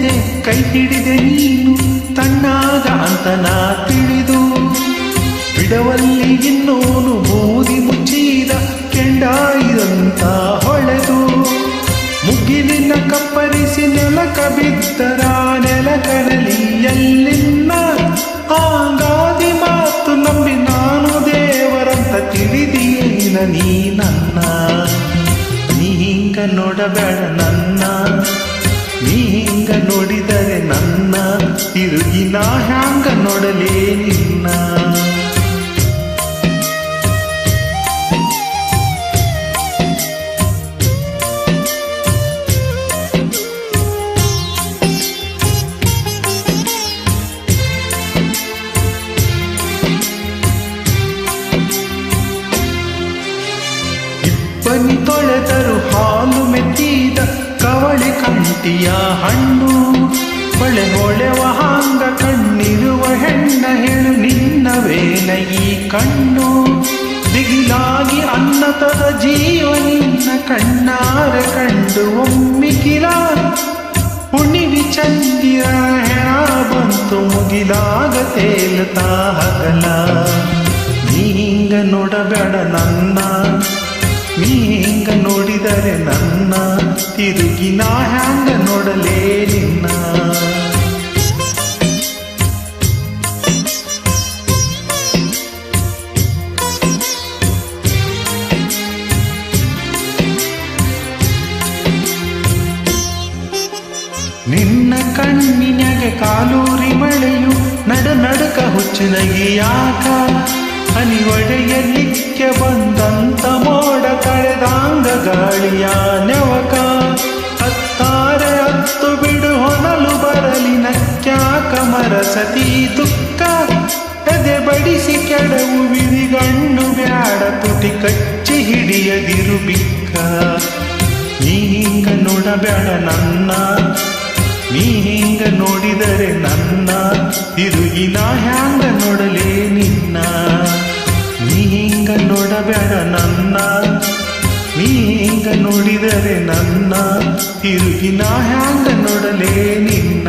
ನೆನೆದೆ ಕೈ ಹಿಡಿದೆ ನೀನು ತಣ್ಣಾಗ ಅಂತ ನಾ ತಿಳಿದು. ಬಿಡವಲ್ಲಿ ಇನ್ನೋನು ಬೂದಿ ಮುಚ್ಚಿದ ಕೆಂಡಾಯಿದಂತ ಹೊಳೆದು. ಮುಗಿಲಿನ ಕಪ್ಪರಿಸಿ ನೆಲಕ ಬಿದ್ದರ ನೆಲಕಡಲಿ ಎಲ್ಲಿನ್ನ? ಆಂಗಾದಿ ಮಾತು ನಂಬಿ ನಾನು ದೇವರಂತ ತಿಳಿದೀನ ನೀ ನನ್ನ ನೀ ಹಿಂಗ ನೋಡಬೇಡ ನನ್ನ. ನೀ ಹಿಂಗ ನೋಡಿದರೆ ನನ್ನ ತಿರುಗಿ ನಾ ಹ್ಯಾಂಗ ನೋಡಲೇ ನಿನ್ನ? ಇಪ್ಪನಿ ತೊಳೆದರು ಹಾಲು ಮೆತ್ತಿದ ಕವಳೆ ಕಂಟಿಯ ಹಣ್ಣು. ಬಳೆ ಹೊಳೆವ ಹಾಂಗ ಕಣ್ಣಿರುವ ಹೆಣ್ಣ ಹೇಳು ನಿನ್ನವೇನ ಈ ಕಣ್ಣು. ದಿಗಿಲಾಗಿ ಅನ್ನತದ ಜೀವ ನಿನ್ನ ಕಣ್ಣಾರ ಕಂಡು ಒಮ್ಮಿಗಿಲ. ಹುಣಿವಿ ಚಂದಿರ ಹೆಣ ಬಂತು ಮುಗಿಲಾಗ ತೇಲುತ್ತಾ ಹಗಲ. ನೀ ಹಿಂಗ ನೋಡಬೇಡ ನನ್ನ. ನೀ ಹೆಂಗ ನೋಡಿದರೆ ನನ್ನ ತಿರುಗಿ ನಾ ಹ್ಯಾಂಗ ನೋಡಲೇ ನಿನ್ನ? ನಿನ್ನ ಕಣ್ಣಿನಾಗೆ ಕಾಲೂರಿ ಮಳೆಯು ನಡ ನಡುಕ ಹುಚ್ಚಿನಗಿ ಯಾಕ? ಹನಿ ಒಡೆಯಲಿಕ್ಕೆ ಬಂದಂತ ಮೋಡ ಗಾಳಿಯ ನೆವಕ, ಹತ್ತಾರೆ ಹತ್ತು ಬಿಡು ಹೊನಲು ಬರಲಿ ಕಮರ ಸತಿ ದುಃಖ ಎದೆ ಬಡಿಸಿ ಕೆಡವು ಬಿರಿಗಣ್ಣು ಬ್ಯಾಡ, ತುಟಿ ಕಚ್ಚಿ ಹಿಡಿಯದಿರು ಬಿಕ್ಕ. ನೀ ಹಿಂಗ ನೋಡಬೇಡ ನನ್ನ, ನೀ ಹಿಂಗ ನೋಡಿದರೆ ನನ್ನ. ತಿರುಗಿ ನಾ ಹ್ಯಾಂಗ ನೋಡಲೇ ನಿನ್ನ. ನೀ ಹಿಂಗ ನೋಡಬೇಡ ನನ್ನ. ಹಿಂಗ ನೋಡಿದರೆ ನನ್ನ ತಿರುಗಿ ನಾ ಹ್ಯಾಂಗ ನೋಡಲೇ ನಿನ್ನ.